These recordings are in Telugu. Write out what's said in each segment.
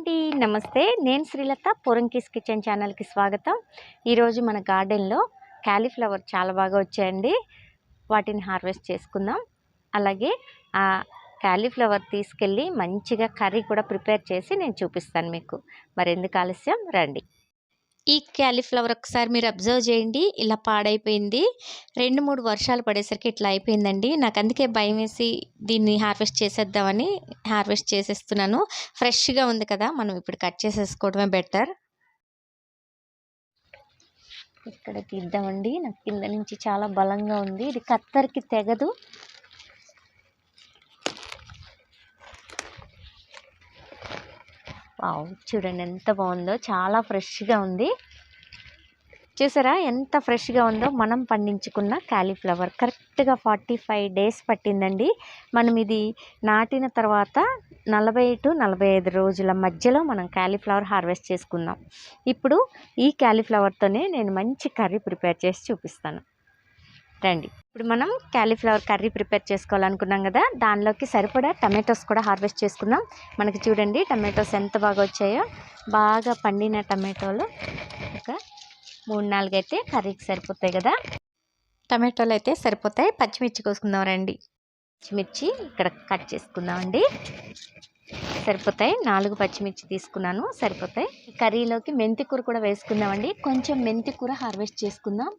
అండి. నమస్తే. నేను శ్రీలత. పొరంకిస్ కిచెన్ ఛానల్కి స్వాగతం. ఈరోజు మన గార్డెన్లో క్యాలీఫ్లవర్ చాలా బాగా వచ్చాయండి. వాటిని హార్వెస్ట్ చేసుకుందాం. అలాగే ఆ క్యాలీఫ్లవర్ తీసుకెళ్ళి మంచిగా కర్రీ కూడా ప్రిపేర్ చేసి నేను చూపిస్తాను మీకు. మరెందుకు ఆలస్యం? రండి. ఈ క్యాలీఫ్లవర్ ఒకసారి మీరు అబ్జర్వ్ చేయండి. ఇలా పాడైపోయింది. రెండు మూడు వర్షాలు పడేసరికి ఇట్లా అయిపోయిందండి. నాకు అందుకే భయం వేసి దీన్ని హార్వెస్ట్ చేసేద్దామని హార్వెస్ట్ చేసేస్తున్నాను. ఫ్రెష్గా ఉంది కదా మనం ఇప్పుడు కట్ చేసేసుకోవడమే బెటర్. ఇక్కడ తీద్దామండి నాకు కింద నుంచి చాలా బలంగా ఉంది. ఇది కత్తరికి తెగదు. వావ్! చూడండి ఎంత బాగుందో. చాలా ఫ్రెష్గా ఉంది. చూసారా? ఎంత ఫ్రెష్గా ఉందో. మనం పండించుకున్న క్యాలీఫ్లవర్. కరెక్ట్గా ఫార్టీ ఫైవ్ డేస్ పట్టిందండి. మనం ఇది నాటిన తర్వాత నలభై టు నలభై ఐదు రోజుల మధ్యలో మనం క్యాలీఫ్లవర్ హార్వెస్ట్ చేసుకుందాం. ఇప్పుడు ఈ క్యాలీఫ్లవర్తోనే నేను మంచి కర్రీ ప్రిపేర్ చేసి చూపిస్తాను. రండి. ఇప్పుడు మనం క్యాలీఫ్లవర్ కర్రీ ప్రిపేర్ చేసుకోవాలనుకున్నాం కదా దానిలోకి సరిపడా టమాటోస్ కూడా హార్వెస్ట్ చేసుకుందాం. మనకి చూడండి టమాటోస్ ఎంత బాగా వచ్చాయో. బాగా పండిన టమాటోలు ఒక మూడు నాలుగు అయితే కర్రీకి సరిపోతాయి కదా. టమాటోలు అయితే సరిపోతాయి. పచ్చిమిర్చి కోసుకుందాం రండి. పచ్చిమిర్చి ఇక్కడ కట్ చేసుకుందామండి. సరిపోతాయి. నాలుగు పచ్చిమిర్చి తీసుకున్నాను. సరిపోతాయి. కర్రీలోకి మెంతికూర కూడా వేసుకుందామండి. కొంచెం మెంతికూర హార్వెస్ట్ చేసుకుందాం.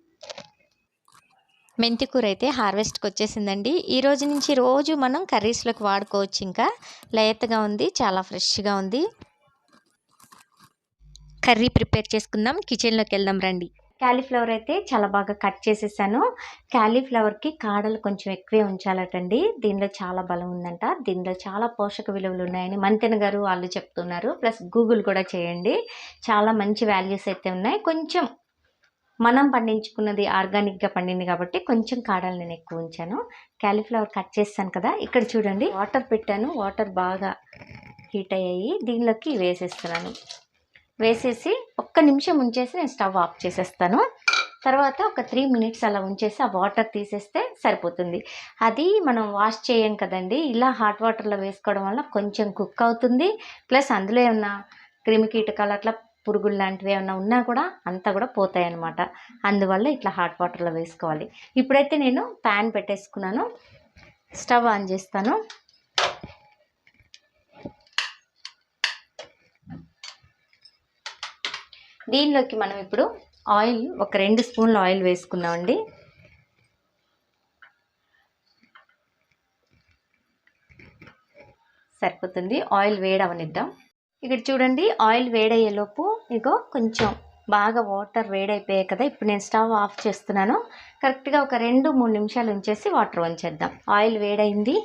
మెంతి కూర అయితే హార్వెస్ట్కి వచ్చేసిందండి. ఈ రోజు నుంచి రోజు మనం కర్రీస్లోకి వాడుకోవచ్చు ఇంకా. లేతగా ఉంది చాలా ఫ్రెష్గా ఉంది. కర్రీ ప్రిపేర్ చేసుకుందాం కిచెన్లోకి వెళ్దాం రండి. క్యాలీఫ్లవర్ అయితే చాలా బాగా కట్ చేసేసాను. క్యాలీఫ్లవర్కి కాడలు కొంచెం ఎక్కువే ఉంచాలటండి. దీనిలో చాలా బలం ఉందంట. దీనిలో చాలా పోషక విలువలు ఉన్నాయని మంతెన గారు వాళ్ళు చెప్తున్నారు. ప్లస్ గూగుల్ కూడా చేయండి. చాలా మంచి వాల్యూస్ అయితే ఉన్నాయి. కొంచెం మనం పండించుకున్నది ఆర్గానిక్గా పండింది కాబట్టి కొంచెం కాడలు నేను ఎక్కువ ఉంచాను. క్యాలీఫ్లవర్ కట్ చేస్తాను కదా ఇక్కడ చూడండి. వాటర్ పెట్టాను. వాటర్ బాగా హీట్ అయ్యాయి. దీనిలోకి వేసేస్తున్నాను. వేసేసి ఒక్క నిమిషం ఉంచేసి నేను స్టవ్ ఆఫ్ చేసేస్తాను. తర్వాత ఒక త్రీ మినిట్స్ అలా ఉంచేసి ఆ వాటర్ తీసేస్తే సరిపోతుంది. అది మనం వాష్ చేయం కదండి ఇలా హాట్ వాటర్లో వేసుకోవడం వల్ల కొంచెం కుక్ అవుతుంది. ప్లస్ అందులో ఏమన్నా క్రిమి కీటకాలు అట్లా పురుగులు లాంటివి ఏమైనా ఉన్నా కూడా అంతా కూడా పోతాయి అన్నమాట అందువల్ల ఇట్లా హాట్ వాటర్లో వేసుకోవాలి. ఇప్పుడైతే నేను ప్యాన్ పెట్టేసుకున్నాను. స్టవ్ ఆన్ చేస్తాను. దీనిలోకి మనం ఇప్పుడు ఆయిల్ ఒక రెండు స్పూన్ల ఆయిల్ వేసుకున్నామండి సరిపోతుంది. ఆయిల్ వేడవనిద్దాం. ఇక్కడ చూడండి ఆయిల్ వేడయ్యేలోపు ఇగో కొంచెం బాగా వాటర్ వేడైపోయాయి కదా ఇప్పుడు నేను స్టవ్ ఆఫ్ చేస్తున్నాను. కరెక్ట్గా ఒక రెండు మూడు నిమిషాలు ఉంచేసి వాటర్ వంచేద్దాం ఆయిల్ వేడైంది.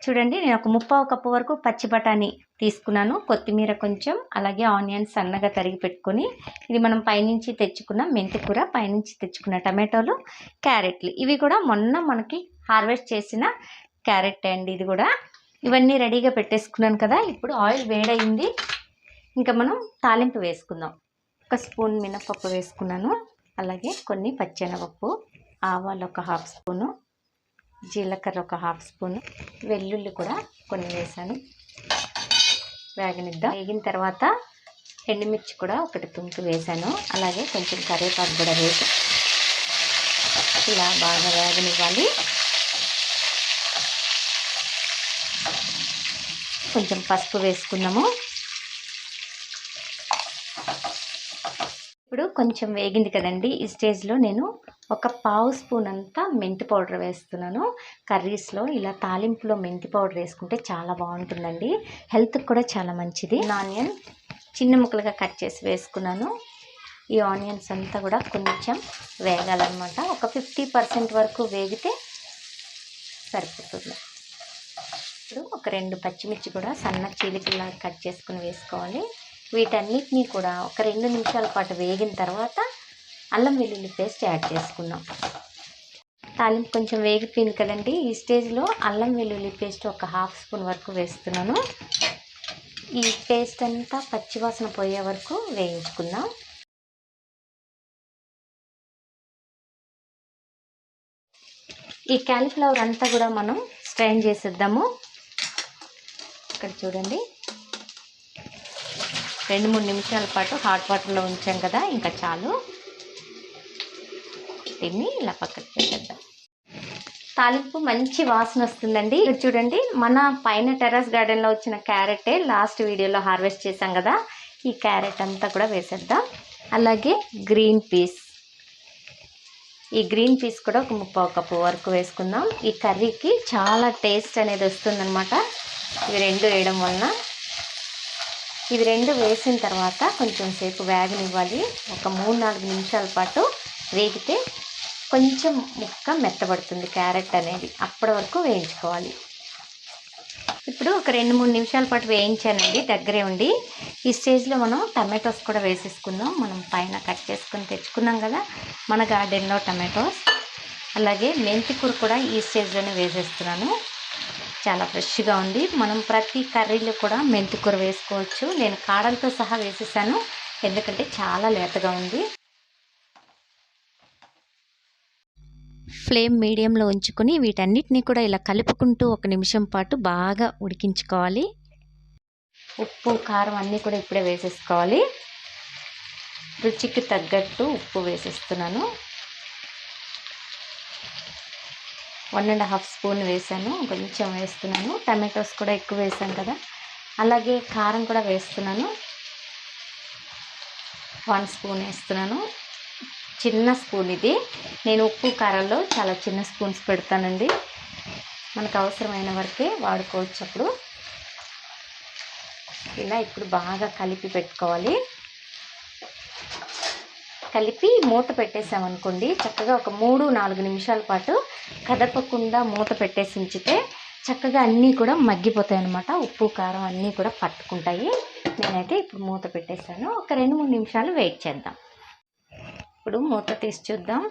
చూడండి నేను ఒక ముప్పావు కప్పు వరకు పచ్చి బఠానీ తీసుకున్నాను. కొత్తిమీర కొంచెం అలాగే ఆనియన్స్ సన్నగా తరిగి పెట్టుకొని ఇది మనం పైనుంచి తెచ్చుకున్న మెంతికూర పైనుంచి తెచ్చుకున్న టమాటోలు క్యారెట్లు. ఇవి కూడా మొన్న మనకి హార్వెస్ట్ చేసిన క్యారెట్ అండి ఇది కూడా. ఇవన్నీ రెడీగా పెట్టేసుకున్నాను కదా ఇప్పుడు ఆయిల్ వేడయింది. ఇంకా మనం తాలింపు వేసుకుందాం. ఒక స్పూన్ మినపప్పు వేసుకున్నాను. అలాగే కొన్ని పచ్చెనపప్పు ఆవాలు ఒక హాఫ్ స్పూను జీలకర్ర ఒక హాఫ్ స్పూను వెల్లుల్లి కూడా కొన్ని వేసాను. వేగనిద్దాం. వేగిన తర్వాత ఎండుమిర్చి కూడా ఒకటి తుంపు వేసాను. అలాగే కొంచెం కరివేపాకు కూడా వేసాను. ఇలా బాగా వేగనివ్వాలి. కొంచెం పసుపు వేసుకున్నాము. ఇప్పుడు కొంచెం వేగింది కదండి. ఈ స్టేజ్లో నేను ఒక పావు స్పూన్ అంతా మెంతి పౌడర్ వేస్తున్నాను. కర్రీస్లో ఇలా తాలింపులో మెంతి పౌడర్ వేసుకుంటే చాలా బాగుంటుందండి. హెల్త్కి కూడా చాలా మంచిది. ఆనియన్ చిన్న ముక్కలుగా కట్ చేసి వేసుకున్నాను. ఈ ఆనియన్స్ అంతా కూడా కొంచెం వేగాలన్నమాట. ఒక ఫిఫ్టీ పర్సెంట్ వరకు వేగితే సరిపోతుంది. ఒక రెండు పచ్చిమిర్చి కూడా సన్న చీలికల్లా కట్ చేసుకుని వేసుకోవాలి. వీటన్నిటినీ కూడా ఒక రెండు నిమిషాల పాటు వేగిన తర్వాత అల్లం వెల్లుల్లి పేస్ట్ యాడ్ చేసుకుందాం. తాలింపు కొంచెం వేగిపోయింది కదండి. ఈ స్టేజ్లో అల్లం వెల్లుల్లి పేస్ట్ ఒక హాఫ్ స్పూన్ వరకు వేస్తున్నాను. ఈ పేస్ట్ అంతా పచ్చివాసన పోయే వరకు వేయించుకుందాం. ఈ క్యాలీఫ్లవర్ అంతా కూడా మనం స్ట్రైన్ చేసేద్దాము. ఇక్కడ చూడండి. రెండు మూడు నిమిషాల పాటు హాట్ వాటర్లో ఉంచాం కదా ఇంకా చాలు. దీన్ని ఇలా పక్కకు పెట్టేద్దాం. తాలింపు మంచి వాసన వస్తుందండి. ఇక్కడ చూడండి మన పైన టెర్రస్ గార్డెన్లో వచ్చిన క్యారెటే లాస్ట్ వీడియోలో హార్వెస్ట్ చేసాం కదా ఈ క్యారెట్ అంతా కూడా వేసేద్దాం. అలాగే గ్రీన్ పీస్ ఈ గ్రీన్ పీస్ కూడా ఒక ముప్పావు కప్పు వరకు వేసుకుందాం. ఈ కర్రీకి చాలా టేస్ట్ అనేది వస్తుందన్నమాట. ఇవి రెండు వేయడం వలన ఇవి రెండు వేసిన తర్వాత కొంచెం సేపు వేగనివ్వాలి. ఒక మూడు నాలుగు నిమిషాల పాటు వేగితే కొంచెం ముక్క మెత్తబడుతుంది క్యారెట్ అనేది. అప్పటి వరకు వేయించుకోవాలి. ఇప్పుడు ఒక రెండు మూడు నిమిషాల పాటు వేయించానండి దగ్గరే ఉండి. ఈ స్టేజ్లో మనం టమాటోస్ కూడా వేసేసుకుందాం. మనం పైన కట్ చేసుకుని తెచ్చుకున్నాం కదా మన గార్డెన్లో టమాటోస్. అలాగే మెంతికూర కూడా ఈ స్టేజ్లోనే వేసేస్తున్నాను. చాలా ఫ్రెష్గా ఉంది. మనం ప్రతి కర్రీలో కూడా మెంతి కూర వేసుకోవచ్చు. నేను కాడలతో సహా వేసేసాను. ఎందుకంటే చాలా లేతగా ఉంది. ఫ్లేమ్ మీడియంలో ఉంచుకొని వీటన్నిటిని కూడా ఇలా కలుపుకుంటూ ఒక నిమిషం పాటు బాగా ఉడికించుకోవాలి. ఉప్పు కారం అన్నీ కూడా ఇప్పుడే వేసేసుకోవాలి. రుచికి తగ్గట్టు ఉప్పు వేసేస్తున్నాను. వన్ అండ్ హాఫ్ స్పూన్ వేసాను. కొంచెం వేస్తున్నాను. టమాటోస్ కూడా ఎక్కువ వేసాను కదా. అలాగే కారం కూడా వేస్తున్నాను. వన్ స్పూన్ వేస్తున్నాను. చిన్న స్పూన్ ఇది. నేను ఉప్పు కారంలో చాలా చిన్న స్పూన్స్ పెడతానండి. మనకు అవసరమైన వరకే వాడుకోవచ్చు అప్పుడు. ఇలా ఇప్పుడు బాగా కలిపి పెట్టుకోవాలి. కలిపి మూత పెట్టేసామనుకోండి చక్కగా ఒక మూడు నాలుగు నిమిషాల పాటు కదపకుండా మూత పెట్టేసి ఉంచితే చక్కగా అన్నీ కూడా మగ్గిపోతాయి అనమాట ఉప్పు కారం అన్నీ కూడా పట్టుకుంటాయి. నేనైతే ఇప్పుడు మూత పెట్టేశాను. ఒక రెండు మూడు నిమిషాలు వెయిట్ చేద్దాం. ఇప్పుడు మూత తీసి చూద్దాం.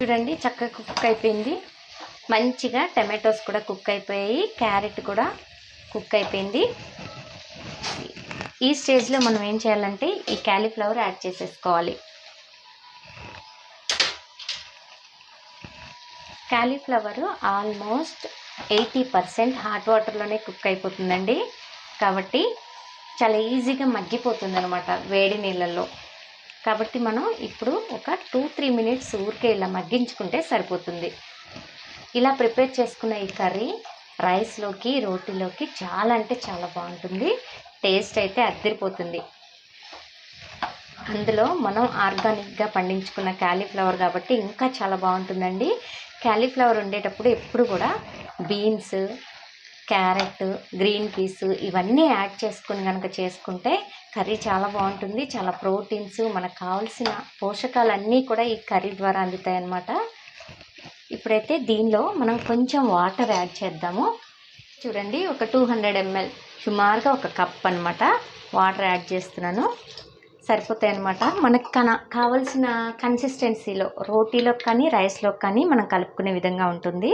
చూడండి చక్కగా కుక్ అయిపోయింది. మంచిగా టమాటోస్ కూడా కుక్ అయిపోయాయి. క్యారెట్ కూడా కుక్ అయిపోయింది. ఈ స్టేజ్లో మనం ఏం చేయాలంటే ఈ క్యాలీఫ్లవర్ యాడ్ చేసేసుకోవాలి. Cauliflower almost eighty percent hot వాటర్లోనే కుక్ అయిపోతుందండి. కాబట్టి చాలా ఈజీగా మగ్గిపోతుంది అనమాట వేడి నీళ్ళల్లో. కాబట్టి మనం ఇప్పుడు ఒక టూ త్రీ మినిట్స్ ఊరికే ఇలా మగ్గించుకుంటే సరిపోతుంది. ఇలా ప్రిపేర్ చేసుకున్న ఈ కర్రీ రైస్లోకి రోటీలోకి చాలా అంటే చాలా బాగుంటుంది. టేస్ట్ అయితే అద్దరిపోతుంది. అందులో మనం ఆర్గానిక్గా పండించుకున్న క్యాలీఫ్లవర్ కాబట్టి ఇంకా చాలా బాగుంటుందండి. క్యాలీఫ్లవర్ ఉండేటప్పుడు ఎప్పుడు కూడా బీన్స్ క్యారెట్ గ్రీన్ పీస్ ఇవన్నీ యాడ్ చేసుకుని కనుక చేసుకుంటే కర్రీ చాలా బాగుంటుంది. చాలా ప్రోటీన్స్ మనకు కావాల్సిన పోషకాలన్నీ కూడా ఈ కర్రీ ద్వారా అందుతాయి అన్నమాట ఇప్పుడైతే దీనిలో మనం కొంచెం వాటర్ యాడ్ చేద్దాము. చూడండి ఒక టూ హండ్రెడ్ ఎంఎల్ సుమారుగా ఒక కప్ అనమాట వాటర్ యాడ్ చేస్తున్నాను. సరిపోతాయి అనమాట మనకు కన కావలసిన కన్సిస్టెన్సీలో రోటీలో కానీ రైస్లో కానీ మనం కలుపుకునే విధంగా ఉంటుంది.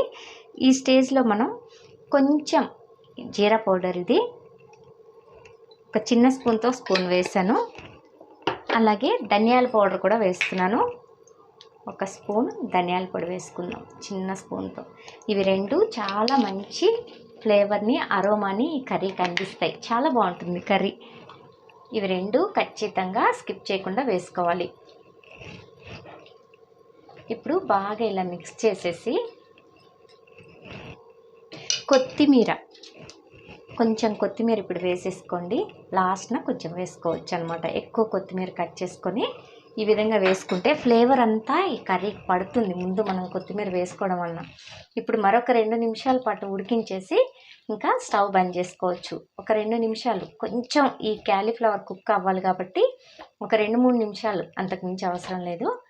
ఈ స్టేజ్లో మనం కొంచెం జీరా పౌడర్ ఇది ఒక చిన్న స్పూన్తో స్పూన్ వేసాను. అలాగే ధనియాల పౌడర్ కూడా వేస్తున్నాను. ఒక స్పూన్ ధనియాల పొడి వేసుకుందాం చిన్న స్పూన్తో. ఇవి రెండు చాలా మంచి ఫ్లేవర్ని అరోమాని ఈ కర్రీకి అందిస్తాయి చాలా బాగుంటుంది కర్రీ. ఇవి రెండు ఖచ్చితంగా స్కిప్ చేయకుండా వేసుకోవాలి. ఇప్పుడు బాగా ఇలా మిక్స్ చేసేసి కొత్తిమీర. కొంచెం కొత్తిమీర ఇప్పుడు వేసేసుకోండి. లాస్ట్న కొంచెం వేసుకోవచ్చు అనమాట ఎక్కువ కొత్తిమీర కట్ చేసుకొని ఈ విధంగా వేసుకుంటే ఫ్లేవర్ అంతా ఈ కర్రీకి పడుతుంది. ముందు మనం కొత్తిమీర వేసుకోవడం వలన. ఇప్పుడు మరొక రెండు నిమిషాల పాటు ఉడికించేసి ఇంకా స్టవ్ బంద్ చేసుకోవచ్చు. ఒక రెండు నిమిషాలు. కొంచెం ఈ క్యాలీఫ్లవర్ కుక్ అవ్వాలి కాబట్టి ఒక రెండు మూడు నిమిషాలు. అంతకు మించి అవసరం లేదు.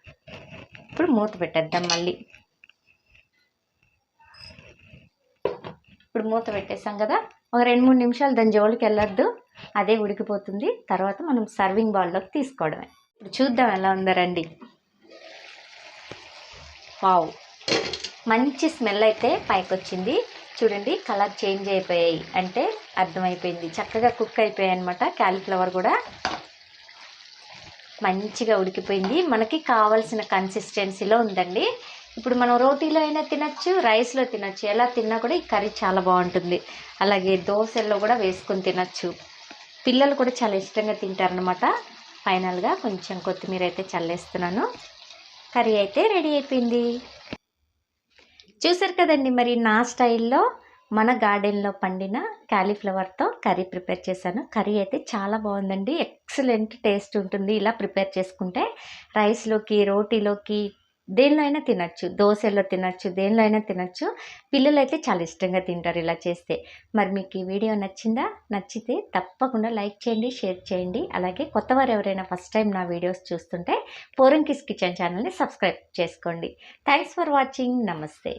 ఇప్పుడు మూత పెట్టేద్దాం మళ్ళీ. ఇప్పుడు మూత పెట్టేసాం కదా. ఒక రెండు మూడు నిమిషాలు దాని జోలికి వెళ్ళొద్దు. అదే ఉడికిపోతుంది. తర్వాత మనం సర్వింగ్ బౌల్లోకి తీసుకోవడమే. ఇప్పుడు చూద్దాం ఎలా ఉందరండి వావ్. మంచి స్మెల్ అయితే పైకి వచ్చింది చూడండి కలర్ చేంజ్ అయిపోయాయి. అంటే అర్థమైపోయింది. చక్కగా కుక్ అయిపోయాయి అనమాట క్యాలీఫ్లవర్ కూడా మంచిగా ఉడికిపోయింది. మనకి కావాల్సిన కన్సిస్టెన్సీలో ఉందండి. ఇప్పుడు మనం రోటీలో అయినా తినచ్చు రైస్లో తినచ్చు. ఎలా తిన్నా కూడా ఈ కర్రీ చాలా బాగుంటుంది. అలాగే దోశల్లో కూడా వేసుకొని తినచ్చు. పిల్లలు కూడా చాలా ఇష్టంగా తింటారనమాట ఫైనల్గా కొంచెం కొత్తిమీర అయితే చల్లేస్తున్నాను. కర్రీ అయితే రెడీ అయిపోయింది. చూసారు కదండి మరి నా స్టైల్లో మన గార్డెన్లో పండిన క్యాలీఫ్లవర్తో కర్రీ ప్రిపేర్ చేశాను. కర్రీ అయితే చాలా బాగుందండి. ఎక్సలెంట్ టేస్ట్ ఉంటుంది ఇలా ప్రిపేర్ చేసుకుంటే. రైస్లోకి రోటీలోకి దేనిలో అయినా తినచ్చు దోశలో తినచ్చు దేనిలో అయినా తినచ్చు. పిల్లలు అయితే చాలా ఇష్టంగా తింటారు ఇలా చేస్తే. మరి మీకు ఈ వీడియో నచ్చిందా? నచ్చితే తప్పకుండా లైక్ చేయండి షేర్ చేయండి. అలాగే కొత్తవారు ఎవరైనా ఫస్ట్ టైం నా వీడియోస్ చూస్తుంటే పోరంకిస్ కిచెన్ ఛానల్ని సబ్స్క్రైబ్ చేసుకోండి. Thanks for watching. నమస్తే.